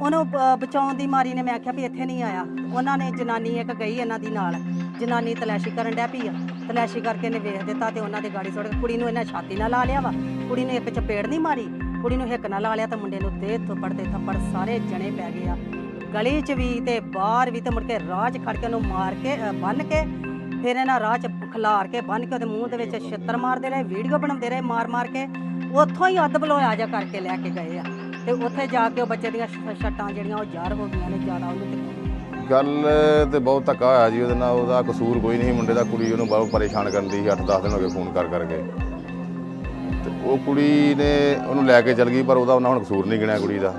ਉਹਨੂੰ ਬ- ਬਚਾਉਣ ਦੀ ਮਾਰੀ ਨੇ ਮੈਂ ਆਖਿਆ ਵੀ ਇੱਥੇ ਨਹੀਂ ਆਇਆ। ਉਹਨਾਂ ਨੇ ਜਨਾਨੀ ਇੱਕ ਗਈ ਇਹਨਾਂ ਦੀ ਨਾਲ। ਜਨਾਨੀ ਤਲਾਸ਼ੀ ਕਰਨ ਡਿਆ ਪਈ ਆ। ਤਲਾਸ਼ੀ ਕਰਕੇ ਨੇ ਵੇਖ ਦਿੱਤਾ ਤੇ ਉਹਨਾਂ ਦੇ ਗਾੜੀ ਸੁੱਟ ਕੇ ਕੁੜੀ ਨੂੰ ਇਹਨਾਂ ਛਾਤੀ ਨਾਲ ਲਾ ਲਿਆ ਵਾ। ਕੁੜੀ ਨੂੰ ਇੱਕ ਚਪੇੜ ਨਹੀਂ ਮਾਰੀ। ਕੁੜੀ ਨੂੰ ਹਿੱਕ ਨਾਲ ਲਾ ਲਿਆ ਤਾਂ ਮੁੰਡੇ ਨੂੰ ਦੇ ਥੱਪੜ ਤੇ ਥੱਪੜ ਸਾਰੇ ਜਣੇ ਪੈ ਗਏ ਆ। ਗਲੀ 'ਚ ਵੀ ਤੇ ਬਾਹਰ ਵੀ ਤੇ ਮੁੜ ਕੇ ਰਾਹ 'ਚ ਖੜ ਕੇ ਉਹਨੂੰ ਮਾਰ ਕੇ ਅ, ਬੰਨ ਕੇ ਫਿਰ ਇਹਨਾਂ ਰਾਹ 'ਚ ਖਿਲਾਰ ਕੇ ਬੰਨ ਕੇ ਉਹਦੇ ਮੂੰਹ ਦੇ ਵਿੱਚ ਛਿੱਤਰ ਮਾਰਦੇ ਰਹੇ ਵੀਡੀਓ ਬਣਾਉਂਦੇ ਰਹੇ ਮਾਰ ਮਾਰ ਕੇ। ਉੱਥੋਂ ਹੀ ਅੱਧ ਬਲੋਇਆ ਜਾ ਕਰਕੇ ਲੈ ਕੇ ਗਏ ਆ। ਤੇ ਉੱਥੇ ਜਾ ਕੇ ਉਹ ਬੱਚੇ ਦੀਆਂ ਸ਼- ਛੱਟਾਂ ਜਿਹੜੀਆਂ ਉਹ ਜ਼ਾਹਰ ਹੋ ਗਈਆਂ ਨੇ, ਜ਼ਿਆਦਾ ਉਹਨੂੰ ਤੇ ਗੱਲ ਤੇ ਬਹੁਤ ਧੱਕਾ ਹੋਇਆ ਜੀ ਉਹਦੇ ਨਾਲ, ਉਹਦਾ ਕਸੂਰ ਕੋਈ ਨਹੀਂ ਮੁੰਡੇ ਦਾ ਕੁੜੀ ਉਹਨੂੰ ਬਹੁਤ ਪਰੇਸ਼ਾਨ ਕਰਨ ਦੀ 8-10 ਦਿਨ ਹੋ ਗਏ ਫੋਨ ਕਰ ਕਰਕੇ। ਤੇ ਉਹ ਕੁੜੀ ਨੇ ਉਹਨੂੰ ਲੈ ਕੇ ਚਲ ਗਈ, ਪਰ ਉਹਦਾ ਉਹਨਾਂ ਹੁਣ ਕਸੂਰ ਨਹੀਂ ਗਿਣਿਆ ਕੁੜੀ ਦਾ।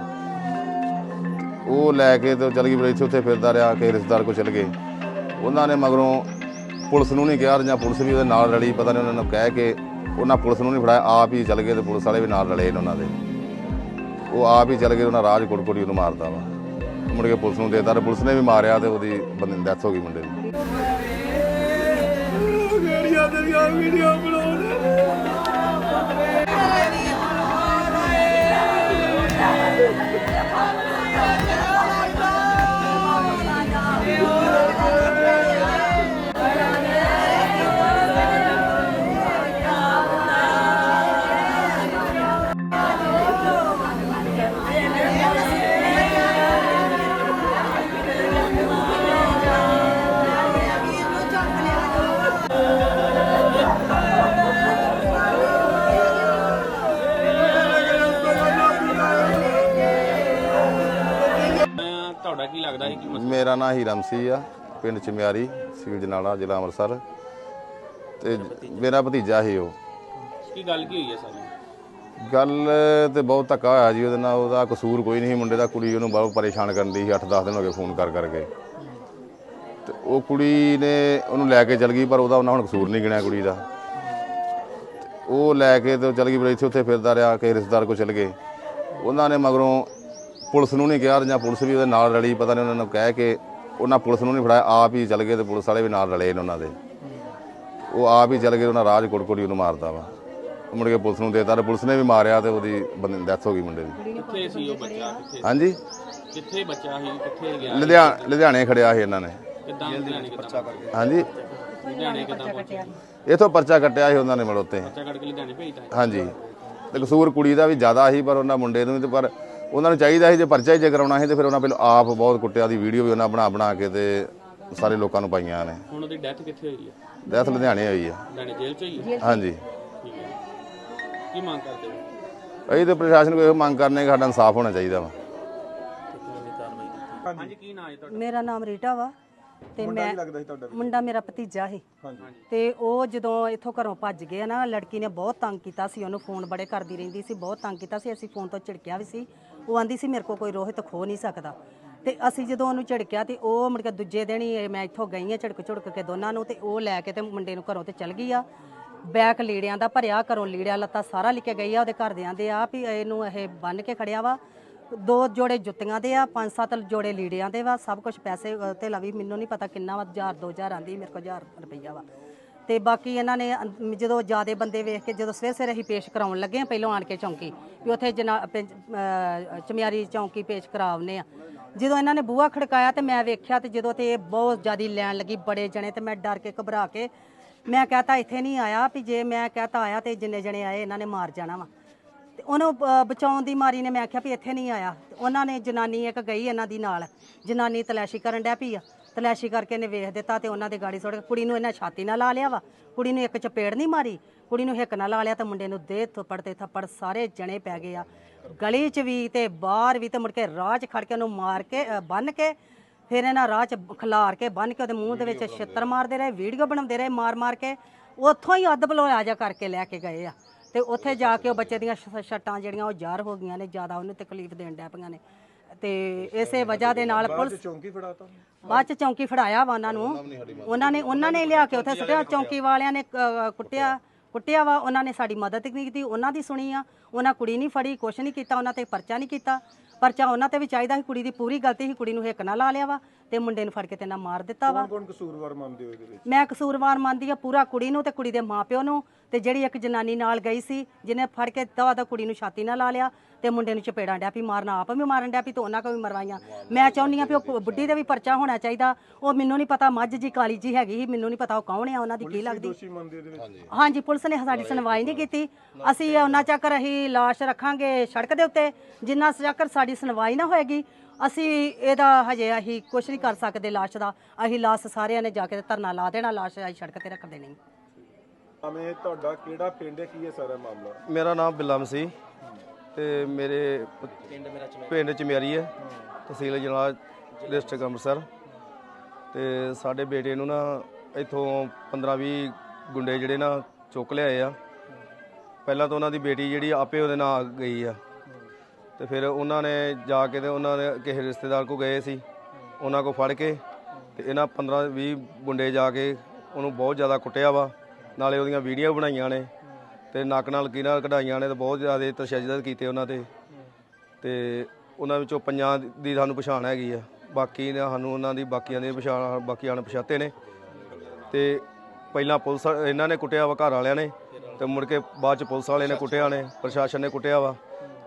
ਉਹ ਲੈ ਕੇ ਤੇ ਚਲ ਗਈ ਫਿਰ ਇੱਥੇ ਉੱਥੇ ਫਿਰਦਾ ਰਿਹਾ, ਕਿ ਰਿਸ਼ਤੇਦਾਰ ਕੋ ਚਲ ਗਏ। ਉਹਨਾਂ ਨੇ ਮਗਰੋਂ ਪੁਲਿਸ ਨੂੰ ਨਹੀਂ ਕਿਹਾ, ਜਾਂ ਪੁਲਿਸ ਵੀ ਉਹਦੇ ਨਾਲ ਰਲੀ, ਪਤਾ ਨਹੀਂ ਉਹਨਾਂ ਨੂੰ ਕਹਿ ਕੇ ਉਹਨਾਂ ਪੁਲਿਸ ਨੂੰ ਨਹੀਂ ਫੜਾਇਆ, ਆਪ ਹੀ ਚਲ ਗਏ ਤੇ ਪੁਲਿਸ ਵਾਲੇ ਵੀ ਨਾਲ ਰਲੇ ਨੇ ਉਹਨਾਂ ਦੇ। ਉਹ ਆਪ ਹੀ ਚਲ ਗਏ, ਉਹਨਾਂ ਰਾਜ ਕੁੜਕੁੜੀ ਉਹਨੂੰ ਮਾਰਦਾ ਵਾ। ਮੁੜ ਕੇ ਪੁਲਿਸ ਨੂੰ ਦੇਤਾ ਤੇ ਪੁਲਿਸ ਨੇ ਵੀ ਮਾਰਿਆ ਤੇ ਉਹਦੀ ਬੰਦੇ ਦੀ ਡੈਥ ਹੋ ਗਈ ਮੁੰਡੇ ਦੀ। ਅਹ ਲੱਗਦਾ ਹੈ ਕਿ ਮਸਲਾ? ਮੇਰਾ ਨਾਂ ਹੀਰਮ ਸੀ ਆ ਪਿੰਡ ਚਮਿਆਰੀ ਸੀਲ ਜਨਾਲਾ ਜ਼ਿਲ੍ਹਾ ਅੰਮ੍ਰਿਤਸਰ। ਤੇ ਮੇਰਾ ਭਤੀਜਾ ਸੀ ਉਹ। ਕੀ ਗੱਲ ਕੀ ਹੋਈ ਹੈ ਸਾਰੀ? ਗੱਲ ਤੇ ਬਹੁਤ ਧੱਕਾ ਹੋਇਆ ਜੀ ਉਹਦੇ ਨਾਲ ਉਹਦਾ ਕਸੂਰ ਕੋਈ ਨਹੀਂ ਸੀ। ਮੁੰਡੇ ਦਾ ਕੁੜੀ ਉਹਨੂੰ ਬਹੁਤ ਪਰੇਸ਼ਾਨ ਕਰਦੀ ਸੀ 8-10 ਦਿਨ ਹੋ ਗਏ ਫੋਨ ਕਰ ਕਰਕੇ। ਤੇ ਉਹ ਕੁੜੀ ਨੇ ਉਹਨੂੰ ਲੈ ਕੇ ਚਲ ਗਈ ਪਰ ਉਹਦਾ ਉਹਨਾਂ ਹੁਣ ਕਸੂਰ ਨਹੀਂ ਗਿਣਿਆ ਕੁੜੀ ਦਾ। ਤੇ ਉਹ ਲੈ ਕੇ ਤੇ ਚਲ ਗਈ ਫਿਰ ਇੱਥੇ ਉੱਥੇ ਫਿਰਦਾ ਰਿਹਾ ਕਿ ਰਿਸ਼ਤੇਦਾਰ ਕੋ ਚਲ ਗਏ। ਉਹਨਾਂ ਨੇ ਮਗਰੋਂ ਪੁਲਿਸ ਨੂੰ ਨਹੀਂ ਕਿਹਾ ਜਾਂ ਪੁਲਿਸ ਵੀ ਉਹਦੇ ਨਾਲ ਰਲੀ ਪਤਾ ਨਹੀਂ ਉਹਨਾਂ ਨੂੰ ਕਹਿ ਕੇ ਉਹਨਾਂ ਪੁਲਿਸ ਨੂੰ ਨਹੀਂ ਫੜਾਇਆ ਆਪ ਹੀ ਚਲ ਗਏ ਤੇ ਪੁਲਿਸ ਵਾਲੇ ਵੀ ਨਾਲ ਰਲੇ ਨੇ ਉਹਨਾਂ ਦੇ। ਉਹ ਆਪ ਹੀ ਚਲ ਗਏ ਉਹਨਾਂ ਰਾਜ ਕੁੜਕੁੜੀ ਉਹਨੂੰ ਮਾਰਦਾ ਵਾ। ਮੁੜ ਕੇ ਪੁਲਿਸ ਨੂੰ ਦੇਤਾ ਤੇ ਪੁਲਿਸ ਨੇ ਵੀ ਮਾਰਿਆ ਤੇ ਉਹਦੀ ਬੰਦੇ ਦੀ ਡੈਥ ਹੋ ਗਈ ਮੁੰਡੇ ਦੀ। ਕਿੱਥੇ ਸੀ ਉਹ ਬੱਚਾ? ਕਿੱਥੇ ਹਾਂਜੀ? ਕਿੱਥੇ ਬੱਚਾ ਸੀ? ਕਿੱਥੇ ਗਿਆ? ਲੁਧਿਆਣਾ ਲੁਧਿਆਣੇ ਖੜਿਆ ਸੀ ਇਹਨਾਂ ਨੇ। ਕਿੱਦਾਂ ਲੁਧਿਆਣੇ ਕਿੱਦਾਂ ਹਾਂਜੀ? ਲੁਧਿਆਣੇ ਕਿੱਦਾਂ ਪਹੁੰਚਿਆ ਇਥੋਂ ਪਰਚਾ ਕੱਟਿਆ ਸੀ ਉਹਨਾਂ ਨੇ ਮੜ ਉੱਤੇ। ਬੱਚਾ ਕੱਢ ਕੇ ਲੁਧਿਆਣੇ ਭੇਜਤਾ? ਹਾਂਜੀ। ਤੇ ਕਸੂਰ ਕੁੜੀ ਦਾ ਵੀ ਜ਼ਿਆਦਾ ਸੀ ਪਰ ਉਹਨਾਂ ਮੁੰਡੇ ਨੂੰ ਵੀ ਤੇ ਪਰ ਉਹਨਾਂ ਨੂੰ ਚਾਹੀਦਾ ਸੀ ਜੇ ਪਰਚਾ ਹੀ ਜੇ ਕਰਾਉਣਾ ਸੀ ਤੇ ਫਿਰ ਉਹਨਾਂ ਪਹਿਲਾਂ ਆਪ ਬਹੁਤ ਕੁੱਟਿਆ ਦੀ ਵੀਡੀਓ ਵੀ ਉਹਨਾਂ ਬਣਾ ਬਣਾ ਕੇ ਤੇ ਸਾਰੇ ਲੋਕਾਂ ਨੂੰ ਪਾਈਆਂ ਨੇ। ਹੁਣ ਉਹਦੀ ਡੈਥ ਕਿੱਥੇ ਹੋਈ ਹੈ? ਡੈਥ ਲੁਧਿਆਣੇ ਹੋਈ ਆ ਲੁਧਿਆਣੇ ਜੇਲ੍ਹ ਚ ਹੋਈ ਹੈ? ਹਾਂਜੀ। ਠੀਕ ਹੈ। ਕੀ ਮੰਗ ਕਰਦੇ ਹੋ? ਅਸੀਂ ਤੇ ਪ੍ਰਸ਼ਾਸਨ ਕੋਲ ਇਹੋ ਮੰਗ ਕਰਨੇ ਕਿ ਸਾਡਾ ਇਨਸਾਫ ਹੋਣਾ ਚਾਹੀਦਾ ਵਾ। ਹਾਂਜੀ ਕੀ ਨਾਂ ਹੈ ਤੁਹਾਡਾ? ਮੇਰਾ ਨਾਮ ਰੀਟਾ ਵਾ। ਤੇ ਮੈਂ ਮੁੰਡਾ ਮੇਰਾ ਭਤੀਜਾ ਸੀ। ਤੇ ਉਹ ਜਦੋਂ ਇੱਥੋਂ ਘਰੋਂ ਭੱਜ ਗਿਆ ਨਾ ਲੜਕੀ ਨੇ ਬਹੁਤ ਤੰਗ ਕੀਤਾ ਸੀ ਉਹਨੂੰ ਫੋਨ ਬੜੇ ਕਰਦੀ ਰਹਿੰਦੀ ਸੀ ਬਹੁਤ ਤੰਗ ਕੀਤਾ ਸੀ ਅਸੀਂ ਫੋਨ ਤੋਂ ਝਿੜਕਿਆ ਵੀ ਸੀ। ਉਹ ਆਂਦੀ ਸੀ ਮੇਰੇ ਕੋਲ ਕੋਈ ਰੋਹਿਤ ਖੋ ਨਹੀਂ ਸਕਦਾ। ਤੇ ਅਸੀਂ ਜਦੋਂ ਉਹਨੂੰ ਝਿੜਕਿਆ ਤੇ ਉਹ ਮੁੜ ਕੇ ਦੂਜੇ ਦਿਨ ਹੀ ਇਹ ਮੈਂ ਇੱਥੋਂ ਗਈ ਆ ਝਿੜਕ ਝੁੜਕ ਕੇ ਦੋਨਾਂ ਨੂੰ ਤੇ ਉਹ ਲੈ ਕੇ ਤੇ ਮੁੰਡੇ ਨੂੰ ਘਰੋਂ ਤੇ ਚਲ ਗਈ ਆ। ਬੈਕ ਲੀੜਿਆਂ ਦਾ ਭਰਿਆ ਘਰੋਂ ਲੀੜਿਆ ਲੱਤਾ ਸਾਰਾ ਲੈ ਕੇ ਗਈ ਆ ਉਹਦੇ ਘਰਦਿਆਂ ਦੇ ਆ ਵੀ ਇਹਨੂੰ ਇਹ ਬੰਨ ਕੇ ਖੜਿਆ ਵਾ। ਦੋ ਜੋੜੇ ਜੁੱਤੀਆਂ ਦੇ ਆ ਪੰਜ ਸੱਤ ਜੋੜੇ ਲੀੜਿਆਂ ਦੇ ਵਾ ਸਭ ਕੁਝ ਪੈਸੇ ਤੇ ਲਵੀ ਮੈਨੂੰ ਨਹੀਂ ਪਤਾ ਕਿੰਨਾ ਵਾ 1000 2000 ਆਂਦੀ ਮੇਰੇ ਕੋਲ 1000 ਰੁਪਈਆ ਵਾ। ਤੇ ਬਾਕੀ ਇਹਨਾਂ ਨੇ ਅੰ- ਜਦੋਂ ਜਿਆਦੇ ਬੰਦੇ ਵੇਖ ਕੇ ਜਦੋਂ ਸਵੇਰੇ ਸਵੇਰੇ ਅਸੀਂ ਪੇਸ਼ ਕਰਾਉਣ ਲੱਗੇ ਆ ਪਹਿਲਾਂ ਆਣ ਕੇ ਚੌਂਕੀ ਵੀ ਉੱਥੇ ਜਨਾ ਪਿੰ- ਅ, ਚਮਿਆਰੀ ਚੌਂਕੀ ਪੇਸ਼ ਕਰਾਉਨੇ ਆ। ਜਦੋਂ ਇਹਨਾਂ ਨੇ ਬੂਹਾ ਖੜਕਾਇਆ ਤੇ ਮੈਂ ਵੇਖਿਆ ਤੇ ਜਦੋਂ ਤੇ ਇਹ ਬਹੁਤ ਜ਼ਿਆਦੀ ਲੈਣ ਲੱਗੀ ਬੜੇ ਜਣੇ ਤੇ ਮੈਂ ਡਰ ਕੇ ਘਬਰਾ ਕੇ ਮੈਂ ਕਹਤਾ ਇੱਥੇ ਨਹੀਂ ਆਇਆ ਵੀ ਜੇ ਮੈਂ ਕਹਤਾ ਆਇਆ ਤੇ ਜਿੰਨੇ ਜਣੇ ਆਏ ਇਹਨਾਂ ਨੇ ਮਾਰ ਜਾਣਾ ਵਾ। ਤੇ ਉਹਨੂੰ ਬ- ਬਚਾਉਣ ਦੀ ਮਾਰੀ ਨੇ ਮੈਂ ਆਖਿਆ ਵੀ ਇੱਥੇ ਨਹੀਂ ਆਇਆ। ਤੇ ਉਹਨਾਂ ਨੇ ਜਨਾਨੀ ਇੱਕ ਗਈ ਇਹਨਾਂ ਦੀ ਨਾਲ। ਜਨਾਨੀ ਤਲਾਸ਼ੀ ਕਰਨ ਡਿਆ ਪਈ ਆ। ਤਲਾਸ਼ੀ ਕਰਕੇ ਨੇ ਵੇਖ ਦਿੱਤਾ ਤੇ ਉਹਨਾਂ ਦੇ ਗਾੜੀ ਸੁੱਟ ਕੇ ਕੁੜੀ ਨੂੰ ਇਹਨਾਂ ਛਾਤੀ ਨਾਲ ਲਾ ਲਿਆ ਵਾ। ਕੁੜੀ ਨੂੰ ਇੱਕ ਚਪੇੜ ਨਹੀਂ ਮਾਰੀ। ਕੁੜੀ ਨੂੰ ਹਿੱਕ ਨਾਲ ਲਾ ਲਿਆ ਤੇ ਮੁੰਡੇ ਨੂੰ ਦੇ ਥੱਪੜ ਤੇ ਥੱਪੜ ਸਾਰੇ ਜਣੇ ਪੈ ਗਏ ਆ। ਗਲੀ 'ਚ ਵੀ ਤੇ ਬਾਹਰ ਵੀ ਤੇ ਮੁੜ ਕੇ ਰਾਹ 'ਚ ਖੜ ਕੇ ਉਹਨੂੰ ਮਾਰ ਕੇ ਅ, ਬੰਨ ਕੇ ਫਿਰ ਇਹਨਾਂ ਰਾਹ 'ਚ ਖਿਲਾਰ ਕੇ ਬੰਨ ਕੇ ਉਹਦੇ ਮੂੰਹ ਦੇ ਵਿੱਚ ਛਿੱਤਰ ਮਾਰਦੇ ਰਹੇ ਵੀਡੀਓ ਬਣਾਉਂਦੇ ਰਹੇ ਮਾਰ ਮਾਰ ਕੇ। ਉੱਥੋਂ ਹੀ ਅੱਧ ਬਲੋਇਆ ਜਾ ਕਰਕੇ ਲੈ ਕੇ ਗਏ ਆ। ਤੇ ਉੱਥੇ ਜਾ ਕੇ ਉਹ ਬੱਚੇ ਦੀਆਂ ਸ਼- ਛੱਟਾਂ ਜਿਹੜੀਆਂ ਉਹ ਜ਼ਾਹਰ ਹੋ ਗਈਆਂ ਨੇ ਜ਼ਿਆਦਾ ਉਹਨੂੰ ਤਕਲੀਫ ਦੇਣ ਡੈ ਪਈਆਂ ਨੇ। ਤੇ ਇਸੇ ਵਜ੍ਹਾ ਦੇ ਨਾਲ ਪੁਲਿਸ ਚੌਂਕੀ ਫੜਾਤਾ ਬਾਅਦ ਚ ਚੌਂਕੀ ਫੜਾਇਆ ਵਾ ਉਹਨਾਂ ਨੂੰ। ਉਹਨਾਂ ਨੇ ਉਹਨਾਂ ਨੇ ਲਿਆ ਕੇ ਉੱਥੇ ਸੁੱਟਿਆ ਚੌਂਕੀ ਵਾਲਿਆਂ ਨੇ ਅ, ਕੁੱਟਿਆ ਕੁੱਟਿਆ ਵਾ ਉਹਨਾਂ ਨੇ ਸਾਡੀ ਮਦਦ ਨਹੀਂ ਕੀਤੀ ਉਹਨਾਂ ਦੀ ਸੁਣੀ ਆ। ਉਹਨਾਂ ਕੁੜੀ ਨਹੀਂ ਫੜੀ ਕੁਛ ਨਹੀਂ ਕੀਤਾ ਉਹਨਾਂ ਤੇ ਪਰਚਾ ਨਹੀਂ ਕੀਤਾ। ਪਰਚਾ ਉਹਨਾਂ ਤੇ ਵੀ ਚਾਹੀਦਾ ਸੀ ਕੁੜੀ ਦੀ ਪੂਰੀ ਗਲਤੀ ਸੀ ਕੁੜੀ ਨੂੰ ਹਿੱਕ ਨਾਲ ਲਾ ਲਿਆ ਵਾ। ਤੇ ਮੁੰਡੇ ਨੂੰ ਫੜ ਕੇ ਤੇ ਨਾ ਮਾਰ ਦਿੱਤਾ ਵਾ। ਕੌਣ ਕਸੂਰਵਾਰ ਮੰਨਦੇ ਹੋ ਇਹਦੇ ਵਿੱਚ? ਮੈਂ ਕਸੂਰਵਾਰ ਮੰਨਦੀ ਆ ਪੂਰਾ ਕੁੜੀ ਨੂੰ ਤੇ ਕੁੜੀ ਦੇ ਮਾਪਿਓ ਨੂੰ ਤੇ ਜਿਹੜੀ ਇੱਕ ਜਨਾਨੀ ਨਾਲ ਗਈ ਸੀ ਜਿਹਨੇ ਫੜ ਕੇ ਦਵਾ ਦਾ ਕੁੜੀ ਨੂੰ ਛਾਤੀ ਨਾਲ ਲਾ ਲਿਆ ਤੇ ਮੁੰਡੇ ਨੂੰ ਚਪੇੜਾਂ ਡਿਆ ਪੀ ਮਾਰਨਾ ਆਪ ਵੀ ਮਾਰਨ ਡਿਆ ਪੀ ਤੇ ਉਹਨਾਂ ਕੋ ਵੀ ਮਰਵਾਈਆਂ। ਮੈਂ ਚਾਹੁੰਦੀ ਆ ਵੀ ਉਹ ਬੁੱਢੀ ਦੇ ਵੀ ਪਰਚਾ ਹੋਣਾ ਚਾਹੀਦਾ। ਉਹ ਮੈਨੂੰ ਨਹੀਂ ਪਤਾ ਮੱਝ ਜੀ ਕਾਲੀ ਜੀ ਹੈਗੀ ਸੀ ਮੈਨੂੰ ਨਹੀਂ ਪਤਾ ਉਹ ਕੌਣ ਆ ਉਹਨਾਂ ਦੀ ਕੀ ਲੱਗਦੀ। ਦੋਸ਼ੀ ਮੰਨਦੇ ਇਹਦੇ ਵਿੱਚ? ਹਾਂਜੀ। ਪੁਲਿਸ ਨੇ ਸਾਡੀ ਸੁਣਵਾਈ ਨਹੀਂ ਕੀਤੀ। ਅਸੀਂ ਉਹਨਾਂ ਚੱਕਰ ਅਸੀਂ ਲਾਸ਼ ਰੱਖਾਂਗੇ ਸੜਕ ਦੇ ਉੱਤੇ ਜਿੰਨਾ ਚੱਕਰ ਸਾਡੀ ਸੁਣਵਾਈ ਨਾ ਹੋਏਗੀ। ਅਸੀਂ ਇਹਦਾ ਹਜੇ ਅਸੀਂ ਕੁਝ ਨਹੀਂ ਕਰ ਸਕਦੇ ਲਾਸ਼ ਦਾ। ਅਸੀਂ ਲਾਸ਼ ਸਾਰਿਆਂ ਨੇ ਜਾ ਕੇ ਧਰਨਾ ਲਾ ਦੇਣਾ ਲਾਸ਼ ਅਸੀਂ ਸੜਕ ਤੇ ਰੱਖ ਦੇਣੀ। ਆਵੇਂ ਤੁਹਾਡਾ ਕਿਹੜਾ ਪਿੰਡ ਹੈ ਕੀ ਹੈ ਸਾਰਾ ਮਾਮਲਾ? ਮੇਰਾ ਨਾਮ ਬਿੱਲਮ ਸੀ ਤੇ ਮੇਰੇ ਪਿੰਡ ਚ ਮੇਰੀ ਹੈ ਤਹਿਸੀਲ ਜਨਾਲਾ ਡਿਸਟ੍ਰਿਕਟ ਅੰਮ੍ਰਿਤਸਰ। ਤੇ ਸਾਡੇ ਬੇਟੇ ਨੂੰ ਨਾ ਇੱਥੋਂ 15 20 ਗੁੰਡੇ ਜਿਹੜੇ ਨਾ ਚੁੱਕ ਲਿਆਏ ਆ। ਪਹਿਲਾਂ ਤਾਂ ਉਹਨਾਂ ਦੀ ਬੇਟੀ ਜਿਹੜੀ ਆਪੇ ਉਹਦੇ ਨਾਲ ਗਈ ਆ। ਤੇ ਫਿਰ ਉਹਨਾਂ ਨੇ ਜਾ ਕੇ ਤੇ ਉਹਨਾਂ ਨੇ ਕਿਸੇ ਰਿਸ਼ਤੇਦਾਰ ਕੋ ਗਏ ਸੀ। ਉਹਨਾਂ ਕੋ ਫੜ ਕੇ ਤੇ ਇਹਨਾਂ 15 20 ਮੁੰਡੇ ਜਾ ਕੇ ਉਹਨੂੰ ਬਹੁਤ ਜ਼ਿਆਦਾ ਕੁੱਟਿਆ ਵਾ। ਨਾਲੇ ਉਹਦੀਆਂ ਵੀਡੀਓ ਬਣਾਈਆਂ ਨੇ ਤੇ ਨੱਕ ਨਾਲ ਲਕੀਰਾਂ ਕਢਾਈਆਂ ਨੇ ਤੇ ਬਹੁਤ ਜ਼ਿਆਦਾ ਤਸ਼ੱਦਦ ਕੀਤੇ ਉਹਨਾਂ ਤੇ। ਤੇ ਉਹਨਾਂ ਵਿੱਚੋਂ ਪੰਜਾਂ ਦੀ ਸਾਨੂੰ ਪਛਾਣ ਹੈਗੀ ਆ। ਬਾਕੀ ਨੇ ਸਾਨੂੰ ਉਹਨਾਂ ਦੀ ਬਾਕੀਆਂ ਦੀ ਪਛਾਣ ਬਾਕੀ ਅਣਪਛਾਤੇ ਨੇ। ਤੇ ਪਹਿਲਾਂ ਪੁਲਿਸ ਇਹਨਾਂ ਨੇ ਕੁੱਟਿਆ ਵਾ ਘਰ ਵਾਲਿਆਂ ਨੇ ਤੇ ਮੁੜ ਕੇ ਬਾਅਦ ਚ ਪੁਲਿਸ ਵਾਲੇ ਨੇ ਕੁੱਟਿਆ ਨੇ, ਪ੍ਰਸ਼ਾਸਨ ਨੇ ਕੁੱਟਿਆ ਵਾ।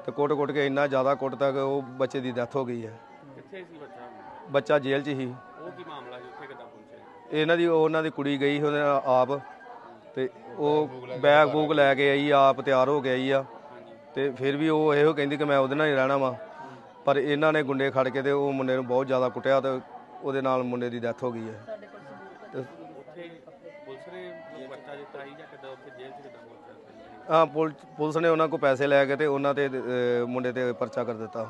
ਤੇ ਕੁੱਟ-ਕੁੱਟ ਕੇ ਇੰਨਾ ਜ਼ਿਆਦਾ ਕੁੱਟ ਤੱਕ ਉਹ ਬੱਚੇ ਦੀ ਡੈਥ ਹੋ ਗਈ ਹੈ। ਕਿੱਥੇ ਸੀ ਬੱਚਾ? ਬੱਚਾ ਜੇਲ੍ਹ 'ਚ ਹੀ। ਉਹ ਕੀ ਮਾਮਲਾ ਸੀ? ਉੱਥੇ ਕਿੱਦਾਂ ਪਹੁੰਚਿਆ? ਇਹਨਾਂ ਦੀ ਉਹਨਾਂ ਦੀ ਕੁੜੀ ਗਈ ਉਹਦੇ ਨਾਲ ਆਪ ਤੇ ਉਹ ਬੈਗ ਬੂਗ ਲੈ ਕੇ ਆਈ ਆਪ ਤਿਆਰ ਹੋ ਕੇ ਆਈ ਆ। ਤੇ ਫਿਰ ਵੀ ਉਹ ਇਹੋ ਕਹਿੰਦੀ ਕਿ ਮੈਂ ਉਹਦੇ ਨਾਲ ਹੀ ਰਹਿਣਾ ਵਾ। ਪਰ ਇਹਨਾਂ ਨੇ ਗੁੰਡੇ ਖੜ ਕੇ ਤੇ ਉਹ ਮੁੰਡੇ ਨੂੰ ਬਹੁਤ ਜ਼ਿਆਦਾ ਕੁੱਟਿਆ ਤੇ ਉਹਦੇ ਨਾਲ ਮੁੰਡੇ ਦੀ ਡੈਥ ਹੋ ਗਈ ਹੈ। ਤੇ ਉੱਥੇ ਪੁਲਿਸ ਨੇ ਬੱਚਾ ਦਿੱਤਾ ਸੀ ਜਾਂ ਕਿੱਦਾਂ? ਉੱਥੇ ਜੇਲ੍ਹ 'ਚ ਕਿੱਦਾਂ ਹਾਂ ਪੁਲ- ਪੁਲਿਸ ਨੇ ਉਹਨਾਂ ਕੋਲ ਪੈਸੇ ਲੈ ਕੇ ਤੇ ਉਹਨਾਂ ਤੇ ਅਹ, ਮੁੰਡੇ ਤੇ ਪਰਚਾ ਕਰ ਦਿੱਤਾ।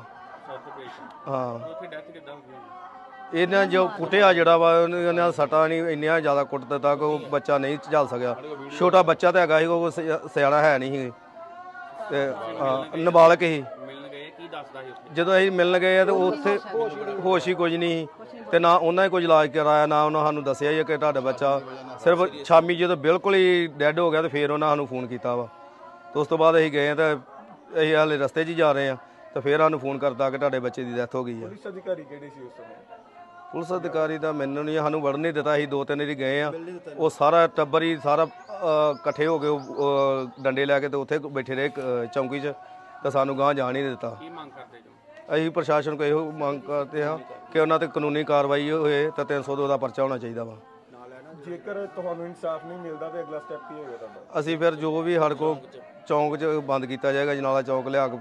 ਸਾਊਥ ਹਾਂ। ਉੱਥੇ ਡੈਥ ਕਿੱਦਾਂ ਹੋ ਗਈ ਇਹਨਾਂ ਜੋ ਕੁੱਟਿਆ ਜਿਹੜਾ ਵਾ ਉਹਨੇ ਉਹਨਾਂ ਸੱਟਾਂ ਨਹੀਂ ਇੰਨੀਆਂ ਜ਼ਿਆਦਾ ਕੁੱਟ ਦਿੱਤਾ ਕਿ ਉਹ ਬੱਚਾ ਨਹੀਂ ਝੱਲ ਸਕਿਆ। ਛੋਟਾ ਬੱਚਾ ਤਾਂ ਹੈਗਾ ਸੀ ਉਹ ਸਿ- ਸਿਆਣਾ ਹੈ ਨਹੀਂ ਸੀ। ਤੇ ਹਾਂ, ਨਾਬਾਲਗ ਸੀ। ਮਿਲਣ ਗਏ ਕੀ ਦੱਸਦਾ ਸੀ ਉੱਥੇ ਜਦੋਂ ਅਸੀਂ ਮਿਲਣ ਗਏ ਆ ਤੇ ਉੱਥੇ ਹੋਸ਼ ਹੀ ਕੁਝ ਨਹੀਂ ਸੀ। ਤੇ ਨਾ ਉਹਨਾਂ ਨੇ ਕੁਝ ਇਲਾਜ ਕਰਾਇਆ ਨਾ ਉਹਨਾਂ ਸਾਨੂੰ ਦੱਸਿਆ ਹੀ ਕਿ ਤੁਹਾਡਾ ਬੱਚਾ। ਸਿਰਫ ਸ਼ਾਮੀ ਜਦੋਂ ਬਿਲਕੁਲ ਹੀ ਡੈੱਡ ਹੋ ਗਿਆ ਤੇ ਫਿਰ ਉਹਨਾਂ ਸਾਨੂੰ ਫੋਨ ਕੀਤਾ ਵਾ। ਤੇ ਉਸ ਤੋਂ ਬਾਅਦ ਅਸੀਂ ਗਏ ਆ ਤਾਂ ਅਸੀਂ ਹਾਲੇ ਰਸਤੇ 'ਚ ਹੀ ਜਾ ਰਹੇ ਆ ਤੇ ਫਿਰ ਸਾਨੂੰ ਫੋਨ ਕਰਤਾ ਕਿ ਤੁਹਾਡੇ ਬੱਚੇ ਦੀ ਡੈਥ ਹੋ ਗਈ ਆ। ਪੁਲਿਸ ਅਧਿਕਾਰੀ ਕਿਹੜੇ ਸੀ ਉਸ ਸਮੇਂ? ਪੁਲਿਸ ਅਧਿਕਾਰੀ ਦਾ ਮੈਨੂੰ ਨਹੀਂ ਸਾਨੂੰ ਵੜਨ ਨਹੀਂ ਦਿੱਤਾ। ਅਸੀਂ ਦੋ ਤਿੰਨ ਵਾਰੀ ਗਏ ਆ ਉਹ ਸਾਰਾ ਟੱਬਰ ਹੀ ਸਾਰਾ ਅ, ਇਕੱਠੇ ਹੋ ਕੇ ਉਹ, ਅ, ਡੰਡੇ ਲੈ ਕੇ ਤੇ ਉੱਥੇ ਬੈਠੇ ਰਹੇ ਅ, ਚੌਂਕੀ 'ਚ। ਤੇ ਸਾਨੂੰ ਗਾਂ ਜਾਣ ਹੀ ਨਹੀਂ ਦਿੱਤਾ। ਕੀ ਮੰਗ ਕਰਦੇ ਜੋ? ਅਸੀਂ ਪ੍ਰਸ਼ਾਸਨ ਕੋਲ ਇਹੋ ਮੰਗ ਕਰਦੇ ਹਾਂ ਕਿ ਉਹਨਾਂ ਤੇ ਕਾਨੂੰਨੀ ਕਾਰਵਾਈ ਹੋਏ ਤਾਂ 302 ਦਾ ਪਰਚਾ ਹੋਣਾ ਚਾਹੀਦਾ ਵਾ। ਜੇਕਰ ਤੁਹਾਨੂੰ ਇਨਸਾਫ ਨਹੀਂ ਮਿਲਦਾ ਤੇ ਅਗਲਾ ਸਟੈਪ ਕੀ ਹੋਏਗਾ ਤੁਹਾਡਾ? ਅਸੀਂ ਫਿਰ ਜੋ ਵੀ ਸਾਡੇ ਕੋਲ ਚੌਂਕ 'ਚ ਬੰਦ ਕੀਤਾ ਜਾਏਗਾ ਜਨਾਲਾ ਚੌਂਕ ਲਿਆ ਕੇ